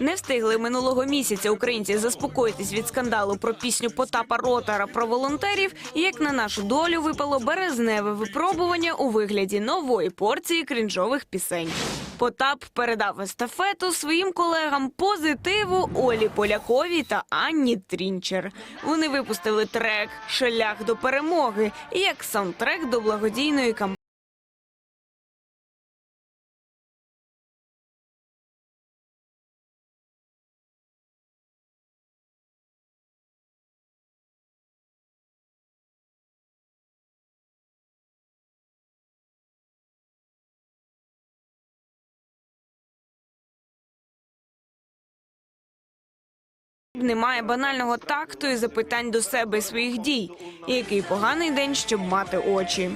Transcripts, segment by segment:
Не встигли минулого місяця українці заспокоїтись від скандалу про пісню Потапа Ротара про волонтерів, як на нашу долю випало березневе випробування у вигляді нової порції крінжових пісень. Потап передав естафету своїм колегам позитиву Олі Поляковій та Анні Трінчер. Вони випустили трек Шлях до перемоги як саундтрек до благодійної кампанії. Немає банального такту і запитань до себе і своїх дій. І Який поганий день, щоб мати очі.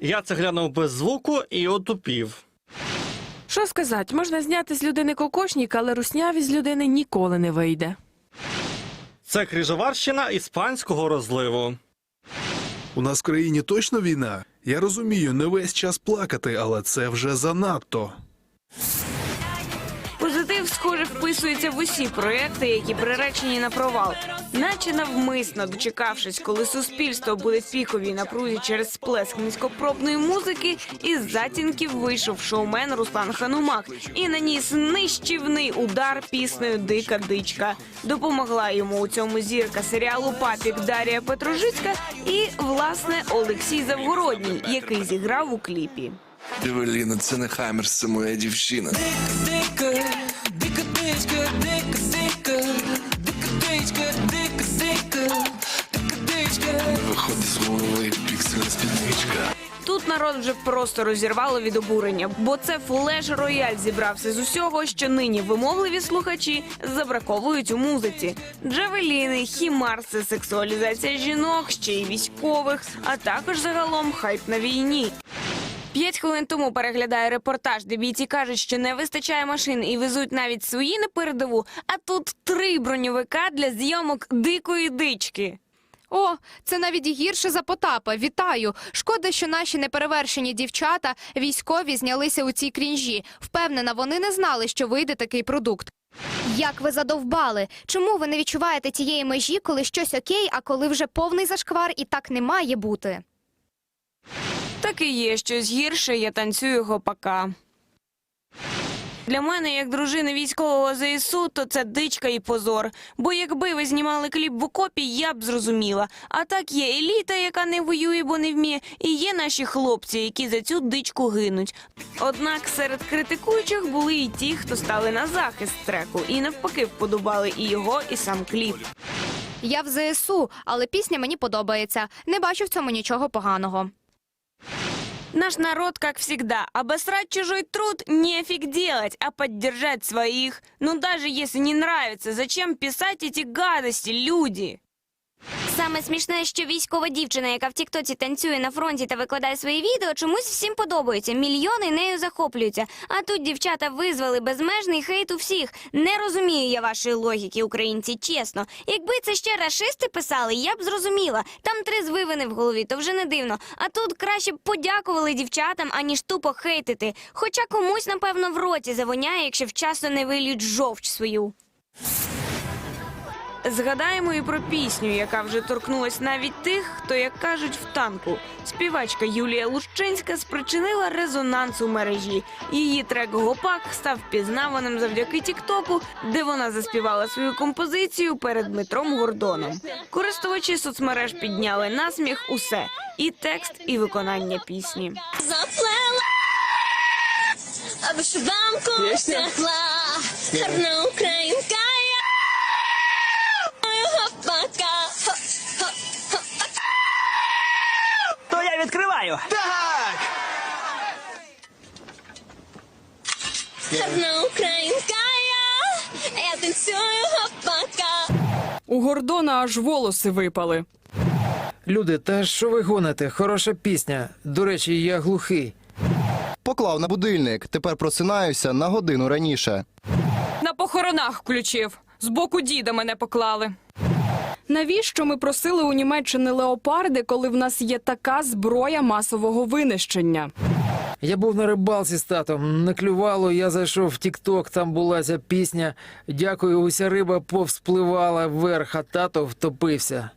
Я це глянув без звуку і отупів. Що сказати, можна зняти з людини кокошник, але русняві з людини ніколи не вийде. Це крижоварщина іспанського розливу. У нас в країні точно війна. Я розумію, не весь час плакати, але це вже занадто. Позитив, схоже, вписується в усі проекти, які приречені на провал, наче навмисно дочекавшись, коли суспільство буде в піковій напрузі через сплеск низькопробної музики, із затінків вийшов шоумен Руслан Ханумак і наніс нищівний удар піснею Дика дичка. Допомогла йому у цьому зірка серіалу Папік Дарія Петрожицька і власне Олексій Завгородній, який зіграв у кліпі. Евеліна, це не Хаймерс, це моя дівчина. дика, дика дичка, дика дика, дика дичка, дика дика, дика дичка. Виходить з голови піксельна спідничка. Тут народ вже просто розірвало від обурення, бо це флеш рояль зібрався з усього, що нині вимогливі слухачі забраковують у музиці: джавеліни, хімарси, сексуалізація жінок, ще й військових, а також загалом хайп на війні. П'ять хвилин тому переглядає репортаж, де бійці кажуть, що не вистачає машин і везуть навіть свої на передову. А тут три броньовика для зйомок дикої дички. О, це навіть гірше за Потапа. Вітаю! Шкода, що наші неперевершені дівчата військові знялися у цій крінжі. Впевнена, вони не знали, що вийде такий продукт. Як ви задовбали? Чому ви не відчуваєте тієї межі, коли щось окей, а коли вже повний зашквар і так не має бути? Так і є щось гірше, я танцюю гопака. Для мене, як дружини військового ЗСУ, то це дичка і позор. Бо якби ви знімали кліп в окопі, я б зрозуміла. А так є еліта, яка не воює, бо не вміє, і є наші хлопці, які за цю дичку гинуть. Однак серед критикуючих були і ті, хто стали на захист треку, і навпаки вподобали і його, і сам кліп. Я в ЗСУ, але пісня мені подобається. Не бачу в цьому нічого поганого. Наш народ, как всегда, обосрать чужой труд нефиг делать, а поддержать своих. Ну даже если не нравится, зачем писать эти гадости, люди? Саме смішне, що військова дівчина, яка в Тіктоці танцює на фронті та викладає свої відео, чомусь всім подобається. Мільйони нею захоплюються. А тут дівчата визвали безмежний хейт у всіх. Не розумію я вашої логіки, українці, чесно. Якби це ще рашисти писали, я б зрозуміла. Там три звивини в голові, то вже не дивно. А тут краще б подякували дівчатам, аніж тупо хейтити. Хоча комусь, напевно, в роті завоняє, якщо вчасно не вилють жовч свою. Згадаємо і про пісню, яка вже торкнулась навіть тих, хто, як кажуть, в танку. Співачка Юлія Лущинська спричинила резонанс у мережі. Її трек Гопак став пізнаваним завдяки Тіктоку, де вона заспівала свою композицію перед Дмитром Гордоном. Користувачі соцмереж підняли насміх усе і текст, і виконання пісні. заплела, аби шибанку втекла, гарна українка я відкриваю. гарна українка я, я танцюю гопака. У Гордона аж волоси випали. Люди, та що ви гоните? Хороша пісня. До речі, я глухий. Поклав на будильник. Тепер просинаюся на годину раніше. На похоронах включив. З боку діда мене поклали. Навіщо ми просили у Німеччини леопарди, коли в нас є така зброя масового винищення? Я був на рибалці з татом, не клювало, я зайшов в Тік-Ток, там була ця пісня. Дякую, уся риба повспливала вверх, а тато втопився.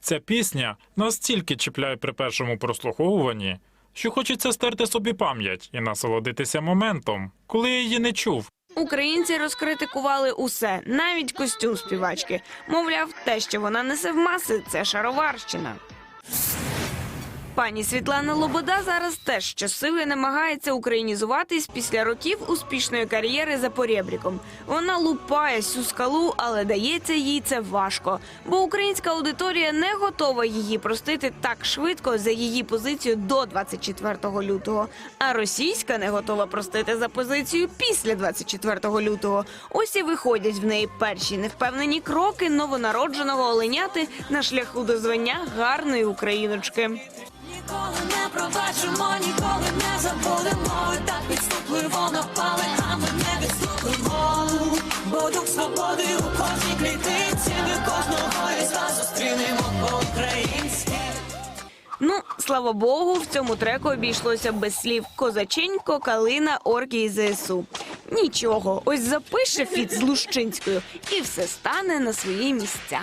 Ця пісня настільки чіпляє при першому прослуховуванні, що хочеться стерти собі пам'ять і насолодитися моментом, коли я її не чув. Українці розкритикували усе, навіть костюм співачки. Мовляв, те, що вона несе в маси, це шароварщина. Пані Світлана Лобода зараз теж щосили намагається українізуватись після років успішної кар'єри за поребріком. Вона лупає всю скалу, але дається їй це важко, бо українська аудиторія не готова її простити так швидко за її позицію до 24 лютого. А російська не готова простити за позицію після 24 лютого. Ось і виходять в неї перші невпевнені кроки новонародженого оленяти на шляху до звання гарної україночки. Ніколи не пробачимо, ніколи не забудемо. Так підступливо напали, а ми не відступимо. Бо дух свободи у кожній клітинці. Ми кожного із нас зустрінемо по-українськи. Ну, слава Богу, в цьому треку обійшлося без слів Козаченько, Калина, Орки і ЗСУ. Нічого, ось запише фіт з Лущинською, і все стане на свої місця.